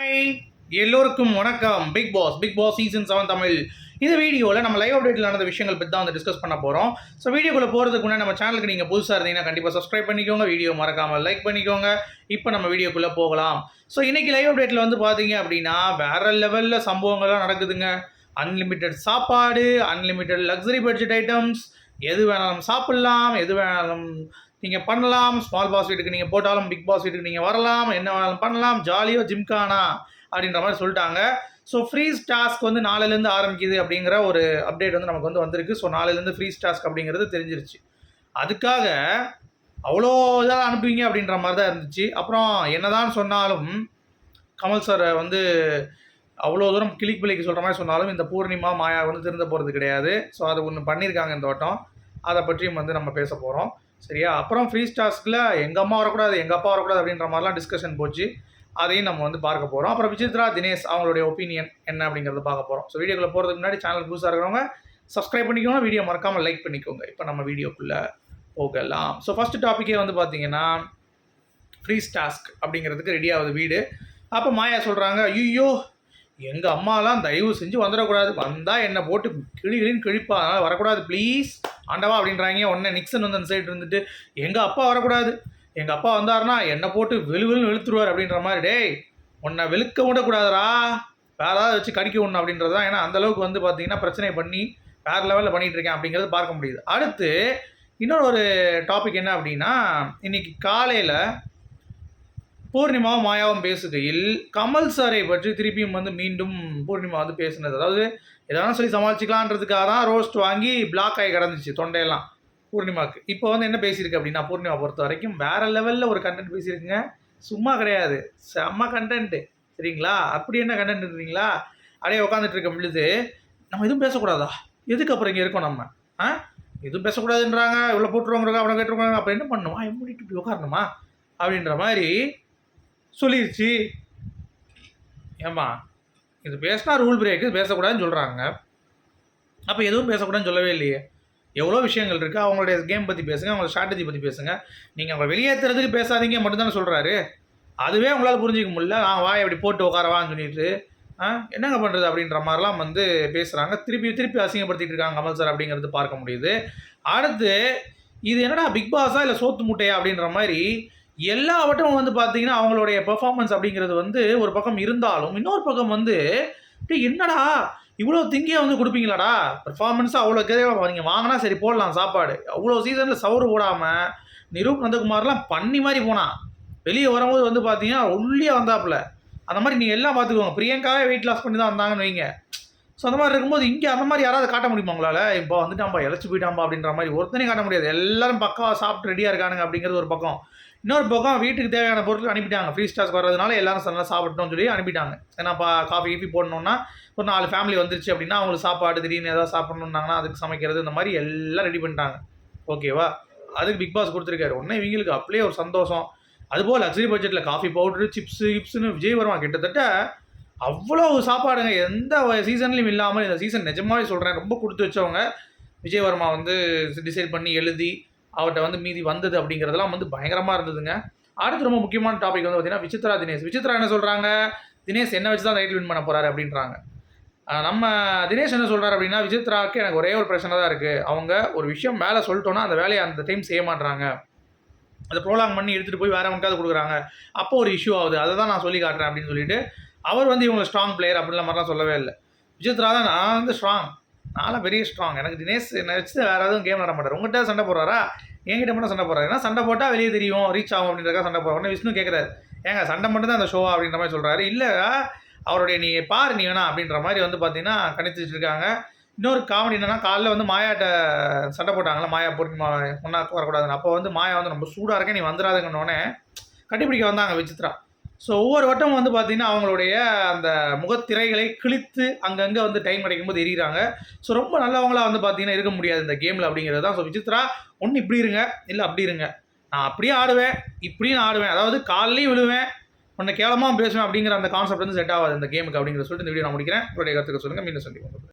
Hi எல்லோருக்கும் வணக்கம். Big boss big boss season seven Tamil. இந்த வீடியோவில் நம்ம லைவ் அப்டேட்டில் நடந்த விஷயங்கள் பற்றி தான் வந்து டிஸ்கஸ் பண்ண போகிறோம் ஸோ வீடியோக்குள்ளே போகிறதுக்கு முன்னாடி நம்ம சேனலுக்கு நீங்கள் புதுசாக இருந்தீங்கன்னா கண்டிப்பாக சப்ஸ்கிரைப் பண்ணிக்கோங்க. வீடியோ மறக்காமல் லைக் பண்ணிக்கோங்க. இப்போ நம்ம வீடியோக்குள்ளே போகலாம். ஸோ இன்றைக்கி லைவ் அப்டேட்டில் வந்து பார்த்தீங்க அப்படின்னா வேறு லெவலில் சம்பவங்கள்லாம் நடக்குதுங்க. அன்லிமிட்டெட் சாப்பாடு அன்லிமிட்டெட் லக்ஸரி பட்ஜெட் ஐட்டம்ஸ் எது வேணாலும் சாப்பிட்லாம் எது வேணாலும் நீங்கள் பண்ணலாம் ஸ்மால் பாஸ் வீட்டுக்கு நீங்கள் போட்டாலும் பிக் பாஸ் வீட்டுக்கு நீங்கள் வரலாம் என்ன வேணாலும் பண்ணலாம் ஜாலியாக ஜிம்கானா அப்படின்ற மாதிரி சொல்லிட்டாங்க. ஸோ ஃப்ரீஸ் டாஸ்க் வந்து நாளையிலேருந்து ஆரம்பிக்குது அப்படிங்கிற ஒரு அப்டேட் வந்து நமக்கு வந்து வந்திருக்கு. ஸோ நாளையிலேருந்து ஃப்ரீஸ் டாஸ்க் அப்படிங்கிறது தெரிஞ்சிருச்சு. அதுக்காக அவ்வளோ இதாக அனுப்புவீங்க அப்படின்ற மாதிரி தான் இருந்துச்சு. அப்புறம் என்னதான் சொன்னாலும் கமல் சார் வந்து அவ்வளோ தூரம் கிளிக் பிள்ளைக்கு சொல்கிற மாதிரி சொன்னாலும் இந்த பூர்ணிமா மாயா வந்து திருந்த போகிறது கிடையாது. ஸோ அது ஒன்று பண்ணியிருக்காங்க இந்த வட்டம். அதை பற்றியும் வந்து நம்ம பேச போகிறோம் சரியா? அப்புறம் ஃப்ரீ டாஸ்கில் எங்கள் அம்மா வரக்கூடாது எங்கள் அப்பா வரக்கூடாது அப்படின்ற மாதிரிலாம் டிஸ்கஷன் போச்சு. அதையும் நம்ம வந்து பார்க்க போகிறோம் அப்புறம் விசித்ரா தினேஷ் அவங்களுடைய ஒப்பீனியன் என்ன அப்படிங்கிறத பார்க்க போகிறோம் ஸோ வீடியோக்குள்ளே போகிறதுக்கு முன்னாடி சேனல் புதுசாக இருக்கிறவங்க சப்ஸ்கிரைப் பண்ணிக்கோங்க. வீடியோ மறக்காமல் லைக் பண்ணிக்கோங்க. இப்போ நம்ம வீடியோக்குள்ளே போகலாம். ஸோ ஃபஸ்ட்டு டாப்பிக்கே வந்து பார்த்தீங்கன்னா ஃப்ரீ டாஸ்க் அப்படிங்கிறதுக்கு ரெடி ஆகுது வீடு. அப்போ மாயா சொல்கிறாங்க ஐயோ எங்கள் அம்மாலாம் தயவு செஞ்சு வந்துடக்கூடாது. வந்தால் என்னை போட்டு கிளி கிளின்னு கிழிப்பா. அதனால் வரக்கூடாது ப்ளீஸ் ஆண்டவா அப்படின்றாங்க. உடனே நிக்சன் வந்து அந்த சைடு இருந்துட்டு எங்கள் அப்பா வரக்கூடாது. எங்கள் அப்பா வந்தாருன்னா என்னை போட்டு வெளு வெளுன்னு வெளுத்துருவார் அப்படின்ற மாதிரி டேய் உன்னை வெளுக்க விடக்கூடாதுரா வேற ஏதாவது வச்சு கடிக்க விடணும் அப்படின்றது தான். ஏன்னா அந்தளவுக்கு வந்து பார்த்தீங்கன்னா பிரச்சனை பண்ணி வேறு லெவலில் பண்ணிகிட்டு இருக்கேன் அப்படிங்கிறது பார்க்க முடியுது. அடுத்து இன்னொரு ஒரு டாபிக் என்ன அப்படின்னா இன்றைக்கி காலையில் பூர்ணிமாவும் மாயாவும் பேசுகையில் கமல் சாரை பற்றி திருப்பியும் வந்து மீண்டும் பூர்ணிமா வந்து பேசினது. அதாவது எதாவது சொல்லி சமாளிச்சிக்கலான்றதுக்காக தான் ரோஸ்ட் வாங்கி பிளாக் ஆகி கிடந்துச்சு தொண்டையெல்லாம் பூர்ணிமாவுக்கு இப்போ வந்து என்ன பேசியிருக்கு அப்படின்னா பூர்ணிமா பொறுத்த வரைக்கும் வேறு லெவலில் ஒரு கண்டென்ட் பேசியிருக்குங்க. சும்மா கிடையாது. செம்ம கண்டென்ட்டு சரிங்களா? அப்படி என்ன கண்டென்ட் இருக்கீங்களா அப்படியே உட்காந்துட்டு இருக்க பொழுது நம்ம எதுவும் பேசக்கூடாதா? எதுக்கு அப்புறம் இங்கே இருக்கோம் நம்ம? ஆ? எதுவும் பேசக்கூடாதுன்றாங்க. இவ்வளோ போட்டுருவாங்க அவனை கேட்டுருவாங்க அப்போ என்ன பண்ணுமா? எப்படி இப்படி உட்காரணுமா? அப்படின்ற மாதிரி சொல்லிருச்சு. ஏம்மா இது பேசினா ரூல் பிரேக்கு பேசக்கூடாதுன்னு சொல்கிறாங்க அப்போ எதுவும் பேசக்கூடாதுன்னு சொல்லவே இல்லையே. எவ்வளோ விஷயங்கள் இருக்குது அவங்களுடைய கேம் பற்றி பேசுங்க அவங்களோட ஸ்ட்ராட்டஜி பற்றி பேசுங்க. நீங்கள் அவங்க வெளியேற்றுறதுக்கு பேசாதீங்க மட்டும்தானே சொல்கிறாரு அதுவே உங்களால் புரிஞ்சிக்க முடியல. ஆ வாய் அப்படி போட்டு உட்காரவான்னு சொல்லிட்டு ஆ என்னங்க பண்ணுறது அப்படின்ற மாதிரிலாம் வந்து பேசுகிறாங்க திருப்பி திருப்பி அசிங்கப்படுத்திட்டு இருக்காங்க கமல் சார் அப்படிங்கிறது பார்க்க முடியுது. அடுத்து இது என்னடா பிக் பாஸா இல்லை சோத்து முட்டையா அப்படின்ற மாதிரி எல்லாவற்றும் வந்து பார்த்தீங்கன்னா அவங்களுடைய பெர்ஃபார்மன்ஸ் அப்படிங்கிறது வந்து ஒரு பக்கம் இருந்தாலும் இன்னொரு பக்கம் வந்து என்னடா? இவ்வளோ திங்கியாக வந்து கொடுப்பீங்களாடா? பெர்ஃபார்மன்ஸாக அவ்வளோ கேட்க நீங்கள் வாங்கினா சரி போடலாம் சாப்பாடு. அவ்வளோ சீசனில் சவுறு போடாமல் நிரூப் நந்தகுமார்லாம் பண்ணி மாதிரி போனான். வெளியே வரும்போது வந்து பார்த்தீங்கன்னா ஒல்லியாக வந்தாப்புல. அந்த மாதிரி நீங்கள் எல்லாம் பார்த்துக்கோங்க. பிரியங்காவே வெயிட் லாஸ் பண்ணி தான் வந்தாங்கன்னு வைங்க. ஸோ அந்த மாதிரி இருக்கும்போது இங்கே அந்த மாதிரி யாராவது காட்ட முடியுமா உங்களால்? இப்போ வந்துட்டாம்பா இழைச்சி போயிட்டாம்பா அப்படின்ற மாதிரி ஒருத்தனையும் காட்ட முடியாது. எல்லாரும் பக்கவாக சாப்பிட்டு ரெடியாக இருக்கானுங்க அப்படிங்கிறது ஒரு பக்கம். இன்னொரு பக்கம் வீட்டுக்கு தேவையான பொருட்கள் அனுப்பிட்டாங்க. ஃப்ரீ ஸ்டாக் வர்றதுனால எல்லாரும் நல்லா சாப்பிட்டோம்னு சொல்லி அனுப்பிட்டாங்க. ஏன்னா இப்போ காஃபி கீஃபி போடணுன்னா ஒரு நாலு ஃபேமிலி வந்துருச்சு அப்படின்னா அவங்களுக்கு சாப்பாடு திடீர்னு ஏதாவது சாப்பிட்ணுன்னாங்கன்னா அதுக்கு சமைக்கிறது இந்த மாதிரி எல்லாம் ரெடி பண்ணிட்டாங்க. ஓகேவா அதுக்கு பிக் பாஸ் கொடுத்துருக்காரு. உடனே இவங்களுக்கு அப்படியே ஒரு சந்தோஷம். அதுபோல் லக்ஸரி பட்ஜெட்டில் காஃபி பவுட்ரு சிப்ஸு கிப்ஸுன்னு விஜய் வருவான். கிட்டத்தட்ட அவ்வளோ சாப்பாடுங்க. எந்த சீசன்லையும் இல்லாமல் இந்த சீசன் நிஜமாவே சொல்கிறேன் ரொம்ப கொடுத்து வச்சவங்க. விஜயவர்மா வந்து டிசைட் பண்ணி எழுதி அவர்கிட்ட வந்து மீதி வந்தது அப்படிங்கிறதெல்லாம் வந்து பயங்கரமாக இருந்ததுங்க. அடுத்து ரொம்ப முக்கியமான டாபிக் வந்து பார்த்தீங்கன்னா விசித்ரா தினேஷ். விசித்ரா என்ன சொல்கிறாங்க தினேஷ் என்ன வச்சு தான் டைட்டில் வின் பண்ண போகிறாரு அப்படின்றாங்க. நம்ம தினேஷ் என்ன சொல்கிறார் அப்படின்னா விசித்ராவுக்கு எனக்கு ஒரே ஒரு பிரச்சனை தான் இருக்குது அவங்க ஒரு விஷயம் வேலை சொல்லிட்டோன்னா அந்த வேலையை அந்த டைம் செய்ய மாட்டாங்க அதை ப்ரோலாங் பண்ணி எடுத்துகிட்டு போய் வேற அவனுக்காவது கொடுக்குறாங்க. அப்போ ஒரு இஷ்யூ ஆகுது. அதை தான் நான் சொல்லி காட்டுறேன் அப்படின்னு சொல்லிட்டு அவர் வந்து இவங்க ஸ்ட்ராங் பிளேயர் அப்படின்ற மாதிரிலாம் சொல்லவே இல்லை. விசித்ரா தான் நான் வந்து ஸ்ட்ராங் நான்லாம் பெரிய ஸ்ட்ராங் எனக்கு தினேஷ் என்னை வச்சு வேறு எதுவும் கேம் விளாட மாட்டார். உங்கள்கிட்ட சண்டை போடுறாரா? என்கிட்ட மட்டும் சண்டை போடுறாரு. ஏன்னா சண்டை போட்டால் வெளியே தெரியும் ரீச் ஆகும் அப்படின்றக்கா சண்டை போடுறாரு. விஷ்ணு கேட்குறாரு ஏங்க சண்டை மட்டும் தான் அந்த ஷோ அப்படின்ற மாதிரி சொல்கிறாரு இல்லை அவருடைய நீ பாரு நீ வேணா அப்படின்ற மாதிரி வந்து பார்த்தீங்கன்னா கணித்துட்டு இருக்காங்க. இன்னொரு காமெடி என்னென்னா காலைல வந்து மாயாட்ட சண்டை போட்டாங்களா மாயா பூர்ணிமா ஒன்றா வரக்கூடாதுன்னு. அப்போ வந்து மாயா வந்து ரொம்ப சூடாக இருக்கேன் நீ வந்துடாதுங்கன்னொடனே கண்டுபிடிக்க வந்தாங்க விசித்ரா ஸோ ஒவ்வொரு வட்டமும் வந்து பார்த்திங்கன்னா அவங்களுடைய அந்த முகத்திரைகளை கிழித்து அங்கங்கே வந்து டைம் கிடைக்கும் போது எரியிறாங்க ஸோ ரொம்ப நல்லவங்களாக வந்து பார்த்தீங்கன்னா இருக்க முடியாது இந்த கேமில் அப்படிங்கிறது தான். ஸோ விசித்ரா ஒன்று இப்படி இருங்க இல்லை அப்படி இருங்க. நான் அப்படியே ஆடுவேன் இப்படியும் ஆடுவேன். அதாவது காலையும் விழுவேன் உன்னை கேவலமாக பேசுவேன் அப்படிங்கிற அந்த கான்செப்ட் வந்து செட் ஆகாது இந்த கேமுக்கு அப்படிங்கிற சொல்லிட்டு இந்த வீடியோ நான் முடிக்கிறேன். உங்களுடைய கருத்துக்கு சொல்லுங்கள் மீண்டும் சந்திப்போம்.